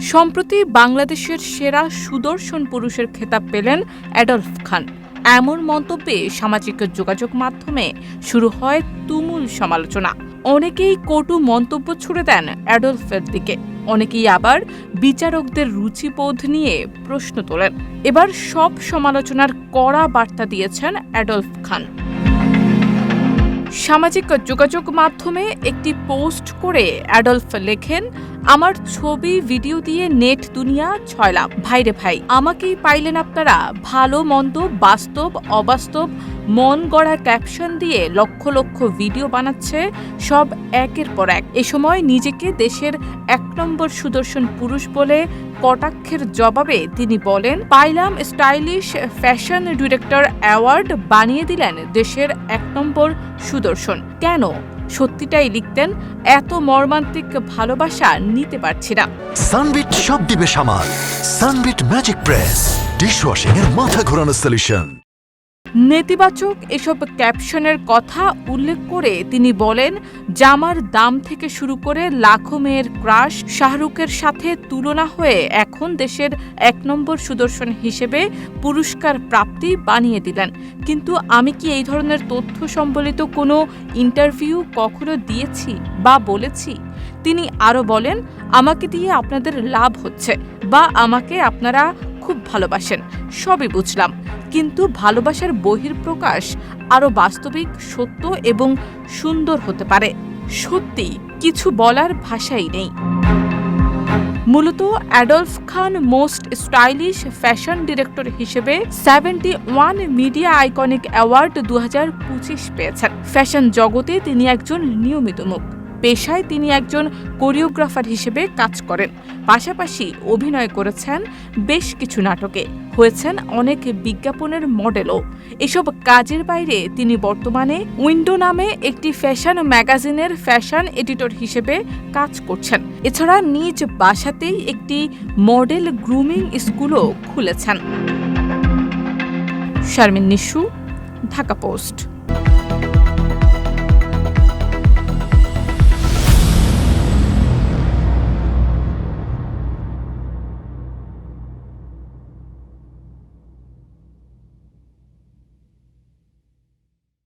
সম্প্রতি বাংলাদেশের সেরা সুদর্শন পুরুষের খেতাব পেলেন অ্যাডলফ খান। এমন মন্তব্যে সামাজিক যোগাযোগ মাধ্যমে শুরু হয় তুমুল সমালোচনা। অনেকেই কটু মন্তব্য ছুড়ে দেন অ্যাডলফের দিকে। অনেকেই আবার বিচারকদের রুচিবোধ নিয়ে প্রশ্ন তোলেন। এবার সব সমালোচনার কড়া বার্তা দিয়েছেন অ্যাডলফ খান। সামাজিক যোগাযোগ মাধ্যমে একটি পোস্ট করে অ্যাডলফ লেখেন, আমার ছবি, ভিডিও দিয়ে নেট দুনিয়া ছয়লাম ভাইরে ভাই, আমাকেই পাইলেন আপনারা ভালো, মন্দ, বাস্তব, অবাস্তব মন গড়া ক্যাপশন দিয়ে লক্ষ লক্ষ ভিডিও বানাচ্ছে সব একের পর এক। এ সময় নিজেকে দেশের এক নম্বর সুদর্শন পুরুষ বলে কটাক্ষের জবাবে তিনি বলেন, পাইলাম স্টাইলিশ ফ্যাশন ডিরেক্টর অ্যাওয়ার্ড বানিয়ে দিলেন দেশের এক নম্বর সুদর্শন। কেন? সত্যিটাই লিখতেন, এত মর্মান্তিক ভালোবাসা নিতে পারছি না। সানবিট সব দিবে সামাল। সানবিট ম্যাজিক প্রেস ডিশওয়াশিং এর মাথা ঘোরানো সলিউশন নেতিবাচক এসব ক্যাপশনের কথা উল্লেখ করে তিনি বলেন, জামার দাম থেকে শুরু করে লাখো মেয়ের ক্রাশ শাহরুখের সাথে তুলনা হয়ে এখন দেশের এক নম্বর সুদর্শন হিসেবে পুরস্কার প্রাপ্তি বানিয়ে দিলেন। কিন্তু আমি কি এই ধরনের তথ্য সম্বলিত কোনো ইন্টারভিউ কখনো দিয়েছি বা বলেছি? তিনি আরও বলেন, আমাকে দিয়ে আপনাদের লাভ হচ্ছে বা আমাকে আপনারা খুব ভালোবাসেন, সবই বুঝলাম। কিন্তু ভালোবাসার বহির্প্রকাশ আরও বাস্তবিক, সত্য এবং সুন্দর হতে পারে। সত্যি, কিছু বলার ভাষাই নেই। মূলত Adolf Khan most stylish fashion director হিসেবে seventy one media iconic award দু হাজার পঁচিশ পেয়েছেন। ফ্যাশন জগতে তিনি একজন নিয়মিত মুখ। পেশায় তিনি একজন কোরিওগ্রাফার হিসেবে কাজ করেন। পাশাপাশি অভিনয় করেছেন বেশ কিছু নাটকে। হয়েছেন অনেক বিজ্ঞাপনের মডেলও। এসব কাজের বাইরে তিনি বর্তমানে উইন্ডো নামে একটি ফ্যাশন ম্যাগাজিনের ফ্যাশন এডিটর হিসেবে কাজ করছেন। এছাড়া নিজ বাসাতেই একটি মডেল গ্রুমিং স্কুলও খুলেছেন। শারমিন নিশু, ঢাকা পোস্ট।